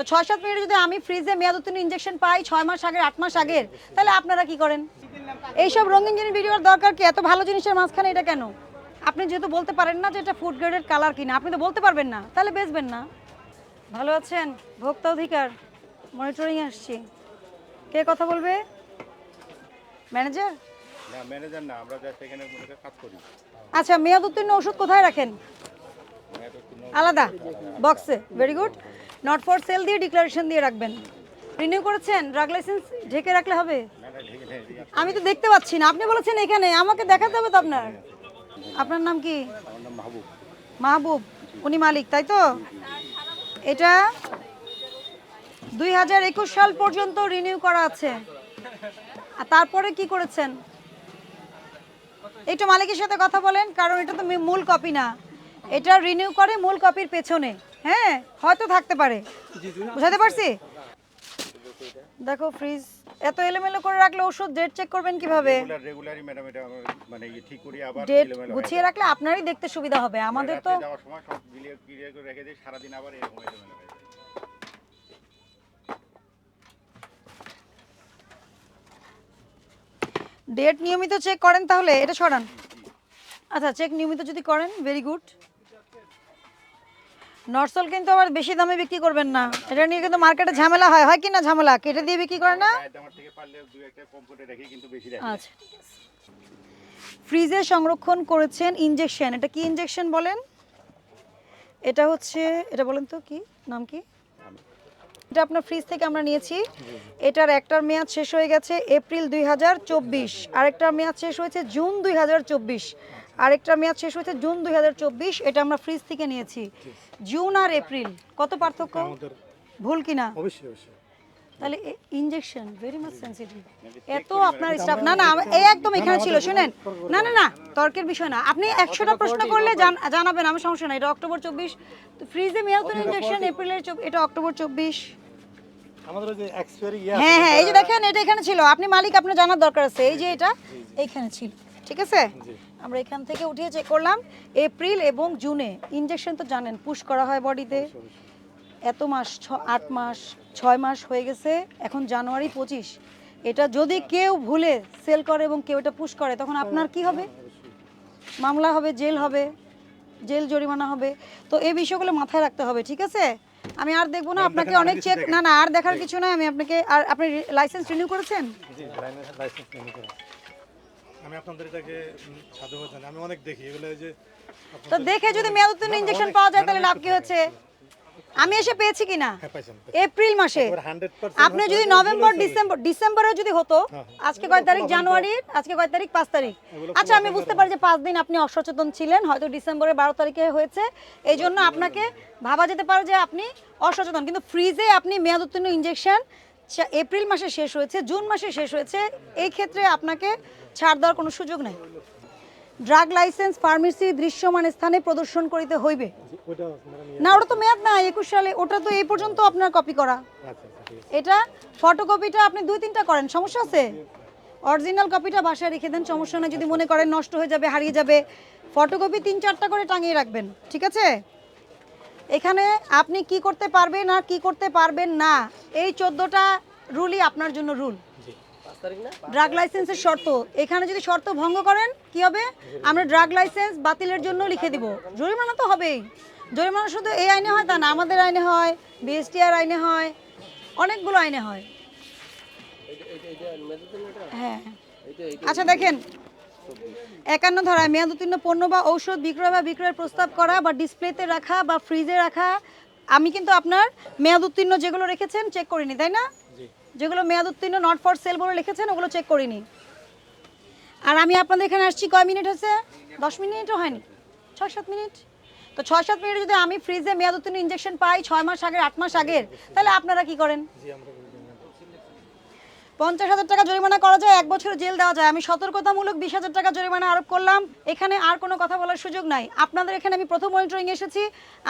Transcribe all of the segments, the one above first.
তো ছয় সাত মিনিট যদি আমি ফ্রিজে মেয়াদ উত্তীর্ণ ইঞ্জেকশন পাই ছয় মাস আগের আট মাস আগের তাহলে আপনারা কি করেন? এইসব রঙিন জিনিস ভিডিওর দরকার কি? এত ভালো জিনিসের মাঝখানে এটা কেন? আপনি যেহেতু বলতে পারেন না যে এটা ফুড গ্রেডের কালার কিনা আপনি তো বলতে পারবেন না তাহলে বেচবেন না। ভালো আছেন? ভোক্তা অধিকার। মনিটরিং আসছি। কে কথা বলবে? ম্যানেজার না ম্যানেজার না আমরা কাজ করি। আচ্ছা মেয়াদ উত্তীর্ণ ওষুধ কোথায় রাখেন? আলাদা বক্সে very good not for sale দিয়ে ডিক্লারেশন দিয়ে রাখবেন। রিনিউ করেছেন? ড্রাগ লাইসেন্স ঢেকে রাখলে হবে? আমি তো দেখতে পাচ্ছি না। আপনি বলেছেন এখানে। আমাকে দেখাতে হবে তো আপনার। আপনার নাম কি? মাহবুব। উনি মালিক, তাই তো? এটা দুই হাজার একুশ সাল পর্যন্ত রিনিউ করা আছে। আর তারপরে কি করেছেন? একটু মালিকের সাথে কথা বলেন, কারণ এটা তো মূল কপি না। এটা রিনিউ করে মূল কপির পেছনে। হ্যাঁ হয়তো থাকতে পারে। বুঝাতে পারছি? দেখো ফ্রিজ এত এলোমেলো করে রাখলে ওষুধ ডেট চেক করবেন কীভাবে? রেগুলারই ম্যাডাম এটা মানে ইয়ে ঠিক করি আবার ডেট গুছিয়ে রাখলে আপনারই দেখতে সুবিধা হবে। আমাদের তো যাওয়ার সময় সব ক্লিয়ার করে রেখে দিই সারাদিন আবার এরকম এলোমেলো ডেট নিয়মিত চেক করেন তাহলে? এটা সরান। আচ্ছা চেক নিয়মিত যদি করেন ভেরি গুড নর্সল কিন্তু আবার বেশি দামে বিক্রি করবেন না। এটা নিয়ে কিন্তু মার্কেটে ঝামেলা হয়। হয় কি না ঝামেলা? কেটে দিয়ে বিক্রি করে না? আচ্ছা ফ্রিজে সংরক্ষণ করেছেন ইনজেকশন এটা কি ইনজেকশন বলেন? এটা হচ্ছে এটা বলেন তো কি? নাম কি? এটা আপনার ফ্রিজ থেকে আমরা নিয়েছি। এটার একটার মেয়াদ শেষ হয়ে গেছে এপ্রিল দুই হাজার চব্বিশ। আরেকটার মেয়াদ শেষ হয়েছে জুন দুই হাজার চব্বিশ। আরেকটার মেয়াদ শেষ হয়েছে জুন দুই হাজার চব্বিশ এটা আমরা ফ্রিজ থেকে নিয়েছি। জুন আর এপ্রিল কত পার্থক্য? ভুল কিনা? অবশ্যই অবশ্যই। তাহলে ইনজেকশন ভেরি মাচ সেনসিটিভ এত আপনার স্টাফ না না এই একদম এখানে ছিল শুনেন। না না না তর্কের বিষয় না। আপনি একশোটা প্রশ্ন করলে জানাবেন আমার সমস্যা নাই। এটা অক্টোবর চব্বিশ। ফ্রিজে মেয়াদুন ইনজেকশন এপ্রিলের এটা অক্টোবর চব্বিশ। আমাদের ওই যে এক্সপায়ারি হ্যাঁ হ্যাঁ এই যে দেখেন এটা এখানে ছিল। আপনি মালিক আপনার জানার দরকার আছে। এই যে এটা এইখানে ছিল। ঠিক আছে? আমরা এখান থেকে উঠিয়ে চেক করলাম। এপ্রিল এবং জুনে ইনজেকশন তো জানেন পুশ করা হয় বডিতে এত মাস ছ আট মাস ছয় মাস হয়ে গেছে এখন জানুয়ারি পঁচিশ। এটা যদি কেউ ভুলে সেল করে এবং কেউ এটা পুশ করে তখন আপনার কি হবে? মামলা হবে জেল হবে জেল জরিমানা হবে। তো এই বিষয়গুলো মাথায় রাখতে হবে ঠিক আছে? আমি আর দেখব না আপনাকে অনেক চেক না না আর দেখার কিছু নাই আমি আপনাকে আর আপনি লাইসেন্স রিনিউ করেছেন? নিয়ে আমি আপনাদের এটাকে উম, সাধুবাদ জানাই আমি অনেক দেখি এগুলো যে তো দেখে যদি মেয়াদ উত্তীর্ণ ইনজেকশন পাওয়া যায় তাহলে লাভ কি হচ্ছে? আমি এসে পেয়েছি কিনা? হ্যাঁ এপ্রিল মাসে। আপনি যদি নভেম্বর ডিসেম্বর ডিসেম্বরে যদি হতো আজকে কয় তারিখ? জানুয়ারির আজকে কয় তারিখ? পাঁচ তারিখ। আচ্ছা আমি বুঝতে পারি যে পাঁচ দিন আপনি অসচেতন ছিলেন হয়তো ডিসেম্বরের বারো তারিখে হয়েছে। এই জন্য আপনাকে ভাবা যেতে পারে যে আপনি অসচেতন। কিন্তু ফ্রিজে আপনি মেয়াদ উত্তীর্ণ ইঞ্জেকশন এপ্রিল মাসে শেষ হয়েছে জুন মাসে শেষ হয়েছে। এই ক্ষেত্রে আপনাকে ছাড় দেওয়ার কোনো সুযোগ নেই। ড্রাগ লাইসেন্স, ফার্মেসি দৃশ্যমান স্থানে প্রদর্শন করিতে হইবে। না, ওটা তো মেয়াদ না, একুশ সালে, ওটা তো এই পর্যন্ত আপনার কপি করা। এটা ফটোকপিটা আপনি দুই তিনটা করেন, সমস্যা আছে? অরিজিনাল কপিটা বাসায় রেখে দেন, সমস্যা না যদি মনে করেন নষ্ট হয়ে যাবে, হারিয়ে যাবে ফটোকপি তিন চারটা করে টাঙিয়ে রাখবেন, ঠিক আছে? এখানে আপনি কি করতে পারবেন আর কি করতে পারবেন না, এই চোদ্দোটা রুলই আপনার জন্য রুল ড্রাগ লাইসেন্সের শর্ত। এখানে যদি শর্ত ভঙ্গ করেন, কি হবে? আমরা ড্রাগ লাইসেন্স বাতিলের জন্য লিখে দিব। জরিমানা তো হবেই। জরিমানা শুধু এই আইনে হয় তা না, আমাদের আইনে হয় বিএসটিআর আইনে হয়, অনেকগুলো আইনে হয়। হ্যাঁ। আচ্ছা দেখেন। একান্ন ধারায় মেয়াদ উত্তীর্ণ পণ্য বা ঔষধ বিক্রয় বা বিক্রয়ের প্রস্তাব করা বা ডিসপ্লেতে রাখা বা ফ্রিজে রাখা আমি কিন্তু আপনার মেয়াদ উত্তীর্ণ যেগুলো রেখেছেন চেক করিনি তাই না? যেগুলো মেয়াদ উত্তীর্ণ নট ফর সেল বলে লিখেছেন ওগুলো চেক করিনি। আর আমি আপনাদের এখানে আসছি কয় মিনিট হয়েছে? দশ মিনিটও হয়নি। ছয় সাত মিনিট? তো ছয় সাত মিনিট যদি আমি ফ্রিজে মেয়াদ উত্তীর্ণ ইঞ্জেকশন পাই ছয় মাস আগের আট মাস আগের তাহলে আপনারা কি করেন। পঞ্চাশ হাজার টাকা জরিমানা করা যায়, এক বছর জেল দেওয়া যায়। আমি সতর্কতামূলক বিশ হাজার টাকা জরিমানা আরোপ করলাম। এখানে আর কোনো কথা বলার সুযোগ নাই। আপনাদের এখানে আমি প্রথম মনিটরিং এসেছি।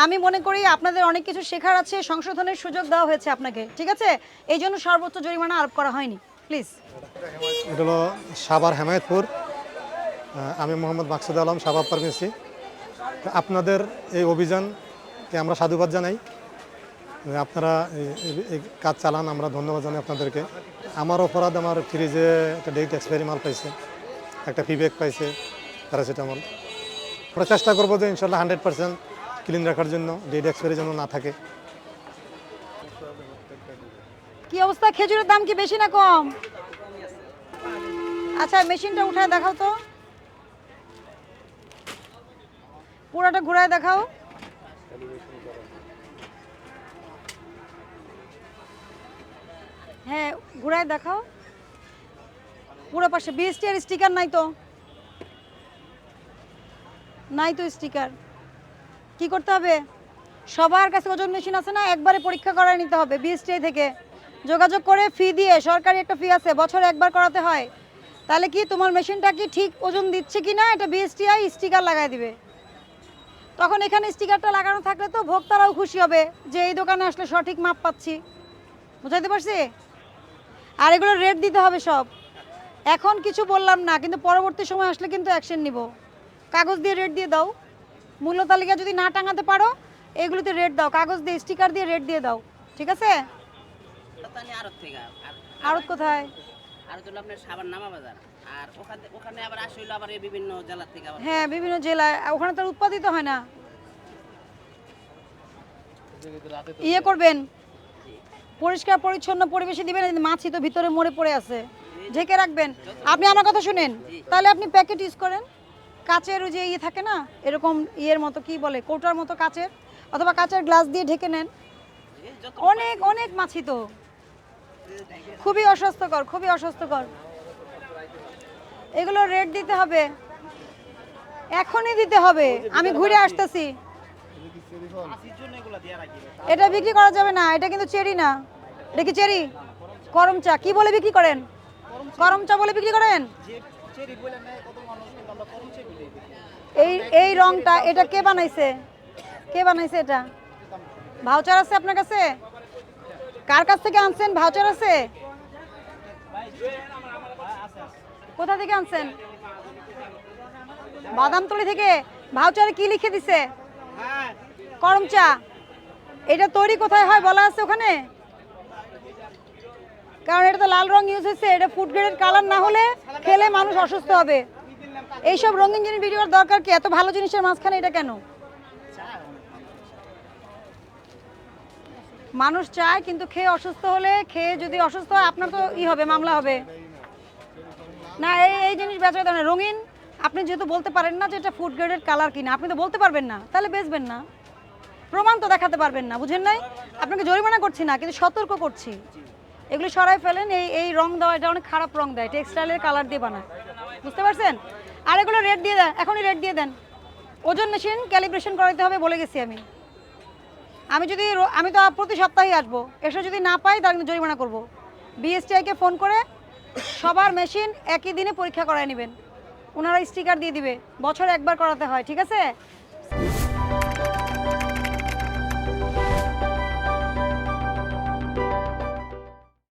আমি মনে করি আপনাদের অনেক কিছু শেখার আছে, সংশোধনের সুযোগ দেওয়া হয়েছে আপনাকে, ঠিক আছে? এই জন্য সর্বোচ্চ জরিমানা আরোপ করা হয়নি। প্লিজ এটা হলো সাভার হেমায়তপুর। আমি মোহাম্মদ মাকসুদ আলম, সাভার ফার্মেসি তো আপনাদের এই অভিযানকে আমরা সাধুবাদ জানাই। আপনারা কাজ চালান, আমরা ধন্যবাদ জানাই আপনাদেরকে। আমার অপরাধ আমার ফ্রিজে একটা ডেট এক্সপায়ারি মাল পাইছে, একটা ফিবেক পাইছে প্যারাসিটামল আমরা চেষ্টা করব যে ইনশাল্লাহ হান্ড্রেড পার্সেন্ট ক্লিন রাখার জন্য ডেট এক্সপায়ারি যেন না থাকে। কি অবস্থা? খেজুরের দাম কি বেশি না কম? আচ্ছা মেশিনটা উঠায় দেখাও তো। পুরোটা ঘুরায় দেখাও। হ্যাঁ ঘুরায় দেখাও। পুরো পাশে বিএসটি আর স্টিকার নাই তো। নাই তো স্টিকার। কি করতে হবে? সবার কাছে ওজন মেশিন আছে না, একবারে পরীক্ষা করায় নিতে হবে বিএসটিআই থেকে। যোগাযোগ করে ফি দিয়ে, সরকারি একটা ফি আছে, বছরে একবার করাতে হয়। তাহলে কি তোমার মেশিনটা কি ঠিক ওজন দিচ্ছে কি না, এটা বিএসটিআই স্টিকার লাগাই দিবে। তখন এখানে স্টিকারটা লাগানো থাকলে তো ভোক্তারাও খুশি হবে যে এই দোকানে আসলে সঠিক মাপ পাচ্ছি। বুঝাইতে পারছি? আর এগুলো রেট দিতে হবে সব। এখন কিছু বললাম না কিন্তু পরবর্তী সময় আসলে কিন্তু অ্যাকশন নিব। কাগজ দিয়ে রেট দিয়ে দাও। মূল্য তালিকা যদি না টাঙাতে পারো এগুলোতে রেট দাও। কাগজ দিয়ে স্টিকার দিয়ে রেট দিয়ে দাও। ঠিক আছে? আড়ত কোথায়? আড়ত হলো আপনার সাবান নামা বাজার। আর ওখানে ওখানে আবার আসে হলো আবার এই বিভিন্ন জেলার থেকে হ্যাঁ বিভিন্ন জেলায়। ওখানে তো আর উৎপাদিত হয় না। ইয়ে করবেন। পরিষ্কার পরিচ্ছন্ন পরিবেশে দিবেন মাছি তো ভিতরে মরে পড়ে আছে। ঢেকে রাখবেন। আপনি আমার কথা শুনেন। তাহলে আপনি প্যাকেট ইউজ করেন। কাচের যে ইয়ে থাকে না এরকম ইয়ের মতো কি বলে কৌটার মতো কাচের অথবা কাচের গ্লাস দিয়ে ঢেকে নেন। অনেক অনেক মাছি তো। খুবই অস্বাস্থ্যকর খুবই অস্বাস্থ্যকর। এগুলো রেট দিতে হবে। এখনই দিতে হবে। আমি ঘুরে আসতেছি। এটা বিক্রি করা যাবে না এটা কিন্তু চেরি না। এটা কি চেরি? করম চা কি বলে বিক্রি করেন? করম চা বলে বিক্রি করেন? এই এই রংটা এটা কে বানাইছে? কে বানাইছে এটা? ভাউচার আছে আপনার কাছে? কার কাছ থেকে আনছেন? ভাউচার আছে? কোথা থেকে আনছেন? বাদামতলি থেকে? ভাউচারে কি লিখে দিছে? করম চা। এটা তৈরি কোথায় হয় বলা আছে ওখানে? কারণ এটা তো লাল রং ইউজ হয়েছে, এটা ফুড গ্রেডের কালার না হলে খেলে মানুষ অসুস্থ হবে। এইসব রঙিন জিনিস ভিডিওর দরকার কি? এত ভালো জিনিসের মাঝখানে এটা কেন? মানুষ চায় কিন্তু খেয়ে অসুস্থ হলে, খেয়ে যদি অসুস্থ হয়, আপনার তো ই হবে, মামলা হবে। না, এই এই জিনিস বেচা দেয় না রঙিন, আপনি যেহেতু বলতে পারেন না যে এটা ফুড গ্রেডের কালার কিনা, আপনি তো বলতে পারবেন না, তাহলে বেচবেন না। প্রমাণ তো দেখাতে পারবেন না, বুঝেন নাই? আপনাকে জরিমানা করছি না, কিন্তু সতর্ক করছি। এগুলি সরাই ফেলেন, এই এই রং দেওয়া, এটা অনেক খারাপ রং দেয় টেক্সটাইলের কালার দিয়ে বানায়। বুঝতে পারছেন? আর এগুলো রেট দিয়ে দেন, এখনই রেট দিয়ে দেন। ওজন মেশিন ক্যালিব্রেশন করাতে হবে বলে গেছি আমি। আমি যদি আমি তো প্রতি সপ্তাহে আসব, এসে যদি না পাই তাহলে জরিমানা করব। বিএসটিআইকে ফোন করে সবার মেশিন একই দিনে পরীক্ষা করায় নেবেন। ওনারা স্টিকার দিয়ে দিবে, বছরে একবার করাতে হয়, ঠিক আছে?